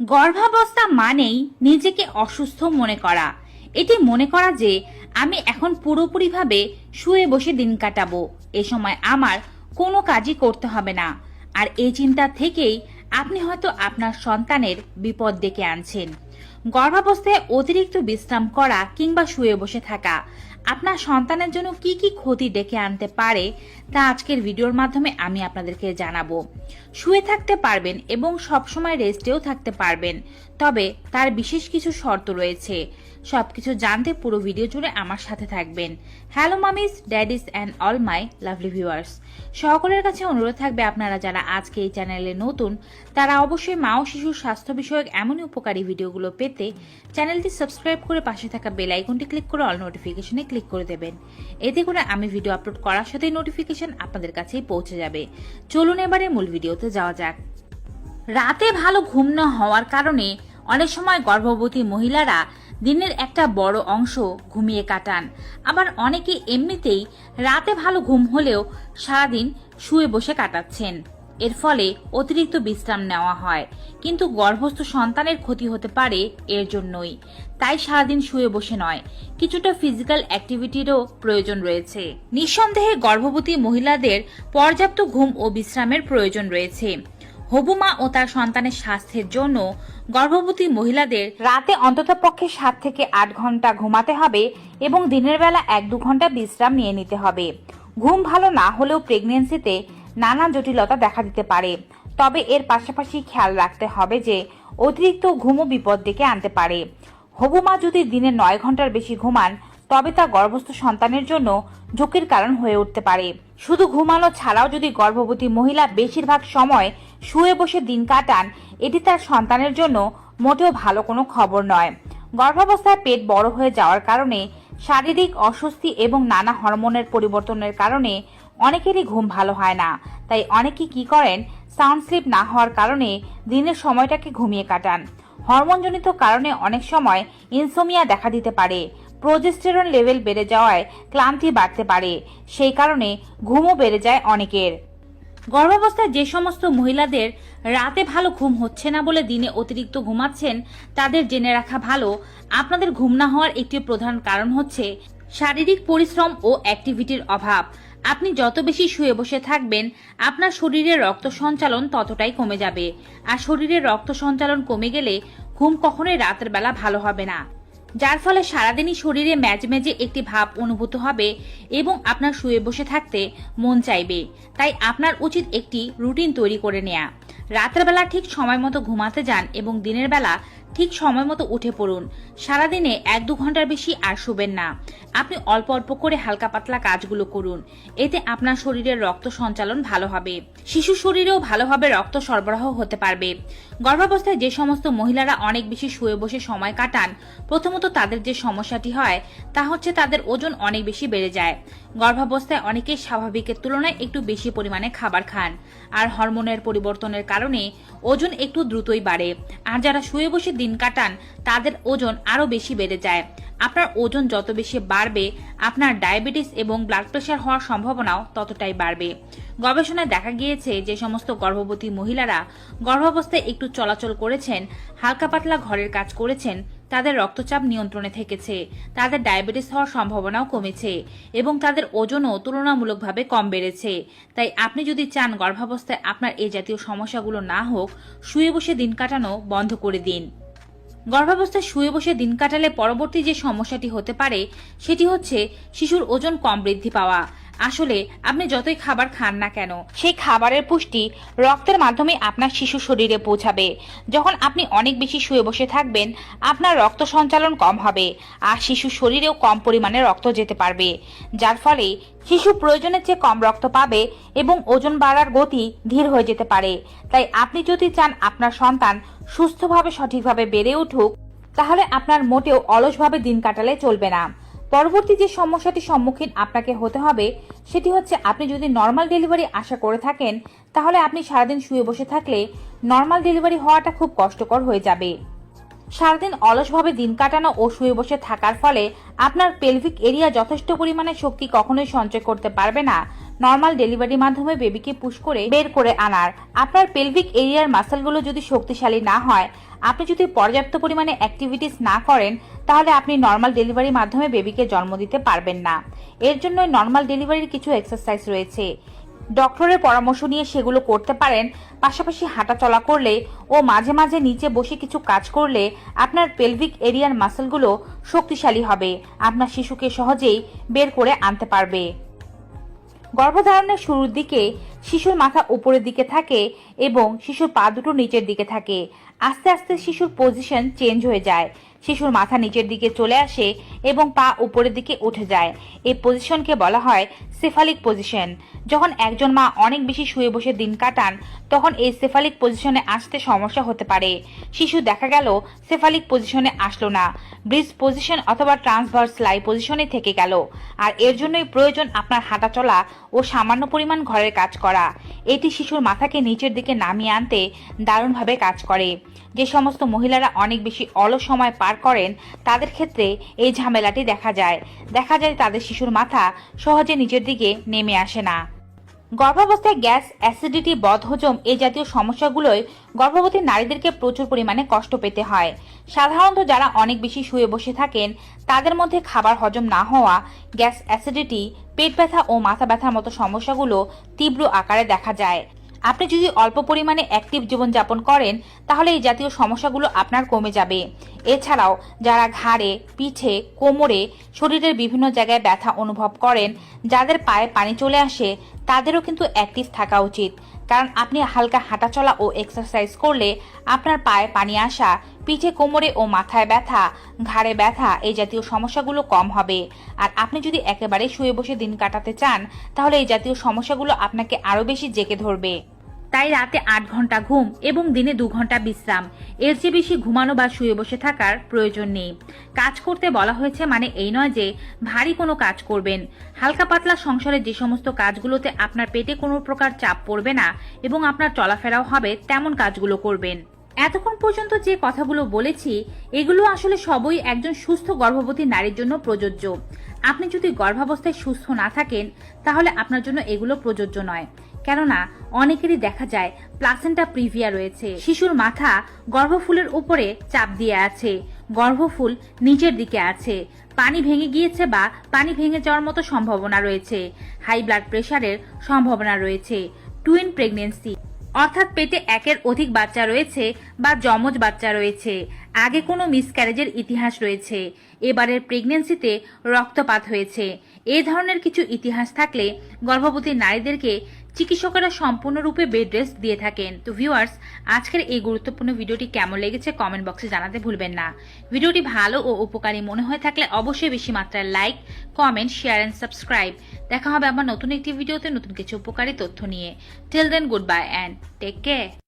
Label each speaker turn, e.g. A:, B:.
A: গর্ভাবস্থা মানেই নিজেকে অসুস্থ মনে করা। এটি মনে করা যে, আমি এখন পুরোপুরিভাবে শুয়ে বসে দিন কাটাবো। এ সময় আমার কোনো কাজই করতে হবে না। আর এই চিন্তা থেকেই আপনি হয়তো আপনার সন্তানের বিপদ ডেকে আনছেন। গর্ভাবস্থায় অতিরিক্ত বিশ্রাম করা কিংবা শুয়ে বসে থাকা আপনার সন্তানের জন্য কি কি ক্ষতি ডেকে আনতে পারে, তা আজকের ভিডিওর মাধ্যমে আমি আপনাদেরকে জানাব। শুয়ে থাকতে পারবেন এবং সবসময় রেস্টেও থাকতে পারবেন, তবে তার বিশেষ কিছু শর্ত রয়েছে। সবকিছু জানতে পুরো ভিডিও জুড়ে আমার সাথে থাকবেন। Hello mummies daddies and all my lovely viewers সকলের কাছে অনুরোধ থাকবে আপনারা যারা আজকে এই চ্যানেলে নতুন, তারা অবশ্যই মা ও শিশুর স্বাস্থ্য বিষয়ক এমনই উপকারী ভিডিওগুলো পেতে চ্যানেলটি সাবস্ক্রাইব করে পাশে থাকা বেল আইকনটি ক্লিক করে অল নোটিফিকেশনে ক্লিক করে দেবেন। এতে করে আমি ভিডিও আপলোড করার সাথেই নোটিফিকেশন আপনাদের কাছেই পৌঁছে যাবে। চলুন এবারে মূল ভিডিওতে যাওয়া যাক। রাতে ভালো ঘুম না হওয়ার কারণে অনেক সময় গর্ভবতী মহিলারা দিনের একটা বড় অংশ ঘুমিয়ে কাটান। আবার অনেকে এমনিতেই রাতে ভালো ঘুম হলেও সারাদিন শুয়ে বসে কাটাচ্ছেন। এর ফলে অতিরিক্ত বিশ্রাম নেওয়া হয়। কিন্তু গর্ভস্থ সন্তানের ক্ষতি হতে পারে এর জন্যই। তাই সারাদিন শুয়ে বসে নয়। কিছুটা ফিজিক্যাল অ্যাক্টিভিটিরও প্রয়োজন রয়েছে। নিঃসন্দেহে গর্ভবতী মহিলাদের পর্যাপ্ত ঘুম ও বিশ্রামের প্রয়োজন রয়েছে। হবু মা ও তার সন্তানের স্বাস্থ্যের জন্য গর্ভবতী মহিলাদের রাতে অন্ততপক্ষে সাত থেকে আট ঘণ্টা ঘুমাতে হবে এবং দিনের বেলা এক দু ঘণ্টা বিশ্রাম নিয়ে নিতে হবে। ঘুম ভালো না হলেও প্রেগনেন্সিতে নানা জটিলতা দেখা দিতে পারে। তবে এর পাশাপাশি খেয়াল রাখতে হবে যে, অতিরিক্ত ঘুমও বিপদ ডেকে আনতে পারে। হবু মা যদি দিনে নয় ঘণ্টার বেশি ঘুমান, তবে তা গর্ভস্থ সন্তানের জন্য ঝুঁকির কারণ হয়ে উঠতে পারে। শুধু ঘুমানো ছাড়াও যদি গর্ভবতী মহিলা বেশিরভাগ সময় শুয়ে বসে দিন কাটান, এটি তার সন্তানের জন্য মোটেও ভালো কোনো খবর নয়। গর্ভাবস্থায় পেট বড় হয়ে যাওয়ার কারণে শারীরিক অস্বস্তি এবং নানা হরমোনের পরিবর্তনের কারণে অনেকেরই ঘুম ভালো হয় না। তাই অনেকেই কি করেন? সাউন্ড স্লিপ না হওয়ার কারণে দিনের সময়টাকে ঘুমিয়ে কাটান। হরমোনজনিত কারণে অনেক সময় ইনসোমিয়া দেখা দিতে পারে। প্রোজেস্টেরন লেভেল বেড়ে যাওয়ায় ক্লান্তি বাড়তে পারে। সেই কারণে ঘুমও বেড়ে যায় অনেকের। গর্ভাবস্থায় যে সমস্ত মহিলাদের রাতে ভালো ঘুম হচ্ছে না বলে দিনে অতিরিক্ত ঘুমাচ্ছেন, তাদের জেনে রাখা ভালো। আপনাদের ঘুম না হওয়ার একটি প্রধান কারণ হচ্ছে শারীরিক পরিশ্রম ও অ্যাক্টিভিটির অভাব। আপনি যত বেশি শুয়ে বসে থাকবেন, আপনার শরীরে রক্ত সঞ্চালন ততটাই কমে যাবে। আর শরীরে রক্ত সঞ্চালন কমে গেলে ঘুম কখনোই রাতের বেলা ভালো হবে না। যার ফলে সারাদিনই শরীরে ম্যাজমেজে একটি ভাব অনুভূত হবে এবং আপনার শুয়ে বসে থাকতে মন চাইবে। তাই আপনার উচিত একটি রুটিন তৈরি করে নেয়া। রাতের বেলা ঠিক সময় মতো ঘুমাতে যান এবং দিনের বেলা ঠিক সময় মতো উঠে পড়ুন। সারাদিনে এক দু ঘণ্টার বেশি আর শুবেন না। আপনি অল্প অল্প করে হালকা পাতলা কাজগুলো করুন। এতে আপনার শরীরের রক্ত সঞ্চালন ভালো হবে। শিশু শরীরেও ভালোভাবে রক্ত সরবরাহ হতে পারবে। গর্ভাবস্থায় যে সমস্ত মহিলারা অনেক বেশি শুয়ে বসে সময় কাটান, প্রথমত তাদের যে সমস্যাটি হয়, তা হচ্ছে তাদের ওজন অনেক বেশি বেড়ে যায়। গর্ভাবস্থায় অনেকেই স্বাভাবিকের তুলনায় একটু বেশি পরিমাণে খাবার খান। আর হরমোনের পরিবর্তনের কারণে ওজন একটু দ্রুতই বাড়ে। আর যারা শুয়ে বসে দিন কাটান, তাদের ওজন আরও বেশি বেড়ে যায়। আপনার ওজন যত বেশি বাড়বে, আপনার ডায়াবেটিস এবং ব্লাড প্রেশার হওয়ার সম্ভাবনাও ততটাই বাড়বে। গবেষণায় দেখা গিয়েছে যে সমস্ত গর্ভবতী মহিলারা গর্ভাবস্থায় একটু চলাচল করেছেন, হালকা পাতলা ঘরের কাজ করেছেন, তাদের রক্তচাপ নিয়ন্ত্রণে থেকেছে, তাদের ডায়াবেটিস হওয়ার সম্ভাবনাও কমেছে এবং তাদের ওজনও তুলনামূলকভাবে কম বেড়েছে। তাই আপনি যদি চান গর্ভাবস্থায় আপনার এই জাতীয় সমস্যাগুলো না হোক, শুয়ে বসে দিন কাটানো বন্ধ করে দিন। গর্ভাবস্থায় শুয়ে বসে দিন কাটালে পরবর্তী যে সমস্যাটি হতে পারে, সেটি হচ্ছে শিশুর ওজন কম বৃদ্ধি পাওয়া। আসলে আপনি যতই খাবার খান না কেন, সেই খাবারের পুষ্টি রক্তের মাধ্যমে আপনার শিশু শরীরে পৌঁছাবে। যখন আপনি অনেক বেশি শুয়ে বসে থাকবেন, আপনার রক্ত সঞ্চালন কম হবে আর শিশু শরীরেও কম পরিমাণে রক্ত যেতে পারবে, যার ফলে শিশু প্রয়োজনের চেয়ে কম রক্ত পাবে এবং ওজন বাড়ার গতি ধীর হয়ে যেতে পারে। তাই আপনি যদি চান আপনার সন্তান সুস্থভাবে সঠিকভাবে বেড়ে উঠুক, তাহলে আপনার মোটেও অলসভাবে দিন কাটালে চলবে না। পরবর্তী যে সমস্যাটির সম্মুখীন আপনাকে হতে হবে, সেটি হচ্ছে আপনি যদি নর্মাল ডেলিভারি আশা করে থাকেন, তাহলে আপনি সারাদিন শুয়ে বসে থাকলে নর্মাল ডেলিভারি হওয়াটা খুব কষ্টকর হয়ে যাবে। সারাদিন অলসভাবে দিন কাটানো ও শুয়ে বসে থাকার ফলে আপনার পেলভিক এরিয়া যথেষ্ট পরিমাণে শক্তি কখনোই সঞ্চয় করতে পারবে না। নর্মাল ডেলিভারির মাধ্যমে বেবিকে পুশ করে বের করে আনার। আপনার পেলভিক এরিয়ার মাসেলগুলো যদি শক্তিশালী না হয়, আপনি যদি পর্যাপ্ত পরিমাণে অ্যাক্টিভিটিস না করেন, তাহলে আপনি নর্মাল ডেলিভারির মাধ্যমে বেবিকে জন্ম দিতে পারবেন না। এর জন্য নর্মাল ডেলিভারির কিছু এক্সারসাইজ রয়েছে। ডক্টরের পরামর্শ নিয়ে সেগুলো করতে পারেন, পাশাপাশি হাঁটা চলা করলে ও মাঝে মাঝে নিচে বসে কিছু কাজ করলে আপনার পেলভিক এরিয়ার মাসেলগুলো শক্তিশালী হবে। আপনার শিশুকে সহজেই বের করে আনতে পারবে। গর্ভধারণের শুরুর দিকে শিশুর মাথা উপরের দিকে থাকে এবং শিশুর পা দুটো নিচের দিকে থাকে। আস্তে আস্তে শিশুর পজিশন চেঞ্জ হয়ে যায়। শিশুর মাথা নিচের দিকে চলে আসে এবং পা উপরের দিকে উঠে যায়। এই পজিশনকে বলা হয় সেফালিক পজিশন যখন একজন মা অনেক বেশি শুয়ে বসে দিন কাটান, তখন এই সেফালিক পজিশনে আসতে সমস্যা হতে পারে। শিশু দেখা গেল সেফালিক পজিশনে আসলো না। ব্রিজ পজিশন অথবা ট্রান্সভার্স লাই পজিশনে থেকে গেল। আর এর জন্যই প্রয়োজন আপনার হাঁটা চলা ও সামান্য পরিমাণ ঘরের কাজ করা। এটি শিশুর মাথাকে নিচের দিকে নামিয়ে আনতে দারুণভাবে কাজ করে। যে সমস্ত মহিলারা অনেক বেশি অলস সময় পার করেন, তাদের ক্ষেত্রে এই ঝামেলাটি দেখা যায়। দেখা যায় তাদের শিশুর মাথা সহজে নিচের দিকে নেমে আসে না। গর্ভাবস্থায় গ্যাস অ্যাসিডিটি, বদহজম এই জাতীয় সমস্যাগুলোই গর্ভবতী নারীদেরকে প্রচুর পরিমাণে কষ্ট পেতে হয়। সাধারণত যারা অনেক বেশি শুয়ে বসে থাকেন, তাদের মধ্যে খাবার হজম না হওয়া, গ্যাস অ্যাসিডিটি, পেট ব্যথা ও মাথা ব্যথার মতো সমস্যাগুলো তীব্র আকারে দেখা যায়। আপনি যদি অল্প পরিমাণে অ্যাক্টিভ জীবনযাপন করেন, তাহলে এই জাতীয় সমস্যাগুলো আপনার কমে যাবে। এছাড়াও, যারা ঘাড়ে, পিঠে, কোমরে, শরীরের বিভিন্ন জায়গায় ব্যথা অনুভব করেন, যাদের পায়ে পানি চলে আসে, তাদেরও কিন্তু অ্যাক্টিভ থাকা উচিত। কারণ আপনি হালকা হাঁটাচলা ও এক্সারসাইজ করলে আপনার পায়ে পানি আসা, পিঠে কোমরে ও মাথায় ব্যথা, ঘাড়ে ব্যথা এই জাতীয় সমস্যাগুলো কম হবে। আর আপনি যদি একেবারে শুয়ে বসে দিন কাটাতে চান, তাহলে এই জাতীয় সমস্যাগুলো আপনাকে আরও বেশি জেকে ধরবে। তাই রাতে আট ঘণ্টা ঘুম এবং দিনে দু ঘণ্টা বিশ্রাম। এর চেয়ে বেশি ঘুমানো বা শুয়ে বসে থাকার প্রয়োজন নেই। কাজ করতে বলা হয়েছে মানে এই নয় যে, ভারী কোনো কাজ করবেন। হালকা পাতলা সংসারে যে সমস্ত কাজগুলোতে আপনার পেটে কোনো প্রকার চাপ পড়বে না এবং আপনার চলাফেরাও হবে, তেমন কাজগুলো করবেন। এতক্ষণ পর্যন্ত যে কথাগুলো বলেছি, এগুলো আসলে সবই একজন সুস্থ গর্ভবতী নারীর জন্য প্রযোজ্য। আপনি যদি গর্ভাবস্থায় সুস্থ না থাকেন, তাহলে আপনার জন্য এগুলো প্রযোজ্য নয়। কেননা অনেকেরই দেখা যায় প্লাসেন্টা প্রিভিয়া রয়েছে। শিশুর মাথা গর্ভফুলের উপরে চাপ দিয়ে আছে। গর্ভফুল নিচের দিকে আছে। পানি ভেঙে গিয়েছে বা পানি ভেঙে যাওয়ার মতো সম্ভাবনা রয়েছে। হাই ব্লাড প্রেশারের সম্ভাবনা রয়েছে। টুইন প্রেগনেন্সি অর্থাৎ পেটে একের অধিক বাচ্চা রয়েছে বা যমজ বাচ্চা রয়েছে। আগে কোনো মিসক্যারেজের ইতিহাস রয়েছে। এবারের প্রেগনেন্সিতে রক্তপাত হয়েছে। এ ধরনের কিছু ইতিহাস থাকলে গর্ভবতী নারীদেরকে চিকিৎসকেরা সম্পূর্ণরূপে বেড রেস্ট দিয়ে থাকেন। তো ভিউয়ার্স আজকের এই গুরুত্বপূর্ণ ভিডিওটি কেমন লেগেছে কমেন্ট বক্সে জানাতে ভুলবেন না। ভিডিওটি ভালো ও উপকারী মনে হয়ে থাকলে অবশ্যই বেশি মাত্রায় like comment share and subscribe দেখা হবে আমার নতুন একটি ভিডিওতে নতুন কিছু উপকারী তথ্য নিয়ে। Till then goodbye and take care